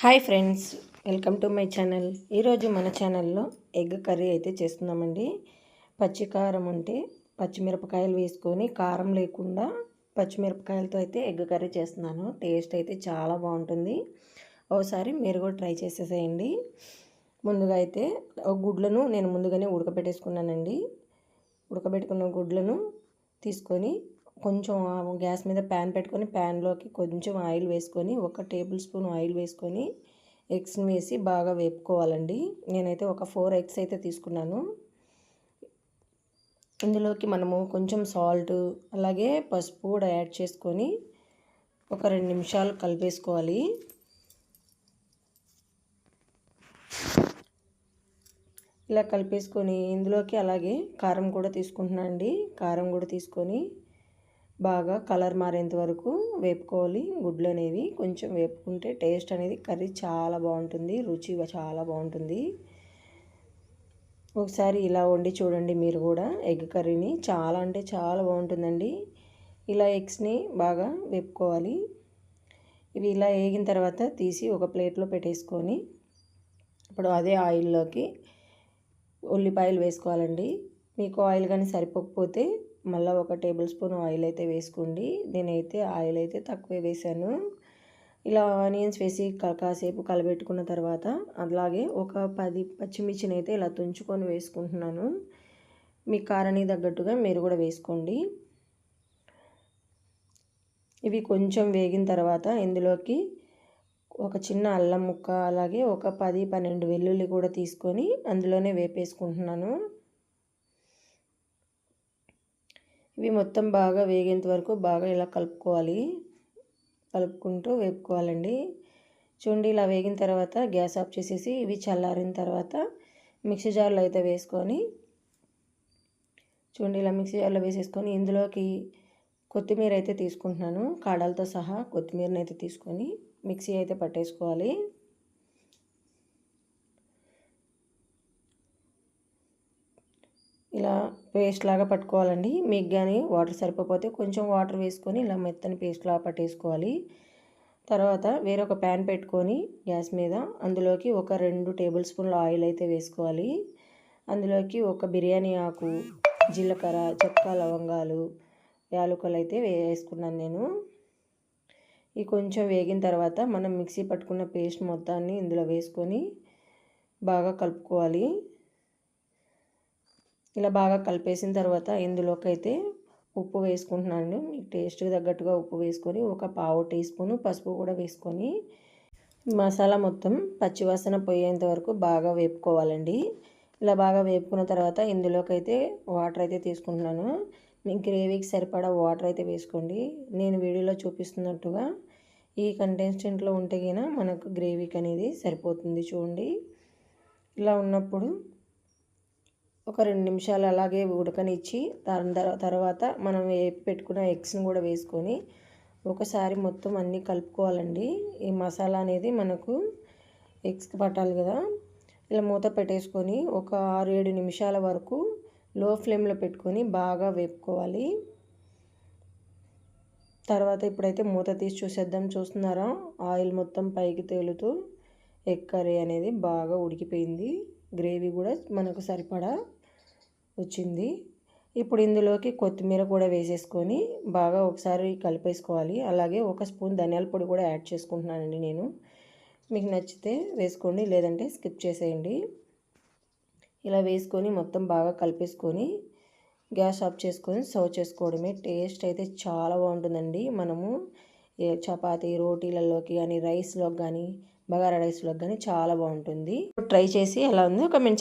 Hi friends welcome to my channel. ఈరోజు మన ఛానల్లో ఎగ్ కర్రీ అయితే చేస్తున్నామండి. పచ్చి కారం ఉంటే పచ్చిమిరపకాయలు వేసుకొని కారం లేకుండా పచ్చిమిరపకాయలతో అయితే ఎగ్ కర్రీ చేస్తున్నాను. టేస్ట్ అయితే చాలా బాగుంటుంది. ఒకసారి మీరు కూడా ట్రై చేసేసేయండి. ముందుగా అయితే గుడ్లను నేను ముందుగానే ఉడకబెట్టేసుకున్నానండి. ఉడకబెట్టుకున్న గుడ్లను తీసుకొని కొంచెం గ్యాస్ మీద ప్యాన్ పెట్టుకొని ప్యాన్లోకి కొంచెం ఆయిల్ వేసుకొని ఒక టేబుల్ స్పూన్ ఆయిల్ వేసుకొని ఎగ్స్ని వేసి బాగా వేపుకోవాలండి. నేనైతే ఒక ఫోర్ ఎగ్స్ అయితే తీసుకున్నాను. ఇందులోకి మనము కొంచెం సాల్ట్ అలాగే పసుపు కూడా యాడ్ చేసుకొని ఒక రెండు నిమిషాలు కలిపేసుకోవాలి. ఇలా కలిపేసుకొని ఇందులోకి అలాగే కారం కూడా తీసుకుంటున్నాను అండి కారం కూడా తీసుకొని బాగా కలర్ మారేంత వరకు వేపుకోవాలి. గుడ్లు అనేవి కొంచెం వేపుకుంటే టేస్ట్ అనేది కర్రీ చాలా బాగుంటుంది. రుచి చాలా బాగుంటుంది. ఒకసారి ఇలా వండి చూడండి మీరు కూడా. ఎగ్ కర్రీని చాలా అంటే చాలా బాగుంటుందండి. ఇలా ఎగ్స్ని బాగా వేపుకోవాలి. ఇవి ఇలా వేగిన తర్వాత తీసి ఒక ప్లేట్లో పెట్టేసుకొని ఇప్పుడు అదే ఆయిల్లోకి ఉల్లిపాయలు వేసుకోవాలండి. మీకు ఆయిల్ కానీ సరిపోకపోతే మళ్ళీ ఒక టేబుల్ స్పూన్ ఆయిల్ అయితే వేసుకోండి. నేనైతే ఆయిల్ అయితే తక్కువే వేసాను ఇలా ఆనియన్స్ వేసి కాసేపు కలబెట్టుకున్న తర్వాత అలాగే ఒక పది పచ్చిమిర్చిని అయితే ఇలా తుంచుకొని వేసుకుంటున్నాను. మీ కారానికి తగ్గట్టుగా మీరు కూడా వేసుకోండి. ఇవి కొంచెం వేగిన తర్వాత ఇందులోకి ఒక చిన్న అల్లం ముక్క అలాగే ఒక పది పన్నెండు వెల్లుల్లి కూడా తీసుకొని అందులోనే వేపేసుకుంటున్నాను. ఇవి మొత్తం బాగా వేగేంత వరకు బాగా ఇలా కలుపుకోవాలి. కలుపుకుంటూ వేపుకోవాలండి. చూడండి ఇలా వేగిన తర్వాత గ్యాస్ ఆఫ్ చేసేసి ఇవి చల్లారిన తర్వాత మిక్సీ జార్లో అయితే వేసుకొని చూడండి ఇలా మిక్సీ జార్లో వేసేసుకొని ఇందులోకి కొత్తిమీర అయితే తీసుకుంటున్నాను. కాడలతో సహా కొత్తిమీరని అయితే తీసుకొని మిక్సీ అయితే పట్టేసుకోవాలి. ఇలా పేస్ట్ లాగా పట్టుకోవాలండి. మీకు కానీ వాటర్ సరిపోతే కొంచెం వాటర్ వేసుకొని ఇలా మెత్తని పేస్ట్ లాగా పట్టేసుకోవాలి. తర్వాత వేరొక ప్యాన్ పెట్టుకొని గ్యాస్ మీద అందులోకి ఒక రెండు టేబుల్ స్పూన్ల ఆయిల్ అయితే వేసుకోవాలి. అందులోకి ఒక బిర్యానీ ఆకు జీలకర్ర చెక్క లవంగాలు యాలకులు అయితే వేసుకున్నాను నేను. ఈ కొంచెం వేగిన తర్వాత మనం మిక్సీ పట్టుకున్న పేస్ట్ మొత్తాన్ని ఇందులో వేసుకొని బాగా కలుపుకోవాలి. ఇలా బాగా కలిపేసిన తర్వాత ఇందులోకైతే ఉప్పు వేసుకుంటున్నాను మీకు టేస్ట్కి తగ్గట్టుగా ఉప్పు వేసుకొని ఒక పావు టీ స్పూన్ పసుపు కూడా వేసుకొని మసాలా మొత్తం పచ్చివాసన పోయేంత వరకు బాగా వేపుకోవాలండి. ఇలా బాగా వేపుకున్న తర్వాత ఇందులోకైతే వాటర్ అయితే తీసుకుంటున్నాను. మీ గ్రేవీకి సరిపడా వాటర్ అయితే వేసుకోండి. నేను వీడియోలో చూపిస్తున్నట్టుగా ఈ కంటెస్టెంట్లో ఉంటే మనకు గ్రేవీకి అనేది సరిపోతుంది చూడండి. ఇలా ఉన్నప్పుడు ఒక రెండు నిమిషాలు అలాగే ఉడకనిచ్చి దాని తర్వాత మనం వేపి పెట్టుకున్న ఎగ్స్ని కూడా వేసుకొని ఒకసారి మొత్తం అన్నీ కలుపుకోవాలండి. ఈ మసాలా అనేది మనకు ఎగ్స్కి పట్టాలి కదా. ఇలా మూత పెట్టేసుకొని ఒక ఆరు ఏడు నిమిషాల వరకు లో ఫ్లేమ్లో పెట్టుకొని బాగా వేపుకోవాలి. తర్వాత ఇప్పుడైతే మూత తీసి చూసేద్దాం. చూస్తున్నారా? ఆయిల్ మొత్తం పైకి తేలుతూ ఎగ్ కర్రీ అనేది బాగా ఉడికిపోయింది. గ్రేవీ కూడా మనకు సరిపడా వచ్చింది. ఇప్పుడు ఇందులోకి కొత్తిమీర కూడా వేసేసుకొని బాగా ఒకసారి కలిపేసుకోవాలి. అలాగే ఒక స్పూన్ ధనియాల పొడి కూడా యాడ్ చేసుకుంటున్నానండి నేను. మీకు నచ్చితే వేసుకోండి లేదంటే స్కిప్ చేసేయండి. ఇలా వేసుకొని మొత్తం బాగా కలిపేసుకొని గ్యాస్ ఆఫ్ చేసుకొని సర్వ్ చేసుకోవడమే. టేస్ట్ అయితే చాలా బాగుంటుందండి. మనము చపాతీ రోటీలలోకి కానీ రైస్లోకి కానీ బగారా రైస్లోకి కానీ చాలా బాగుంటుంది. ట్రై చేసి ఎలా ఉందో కమెంట్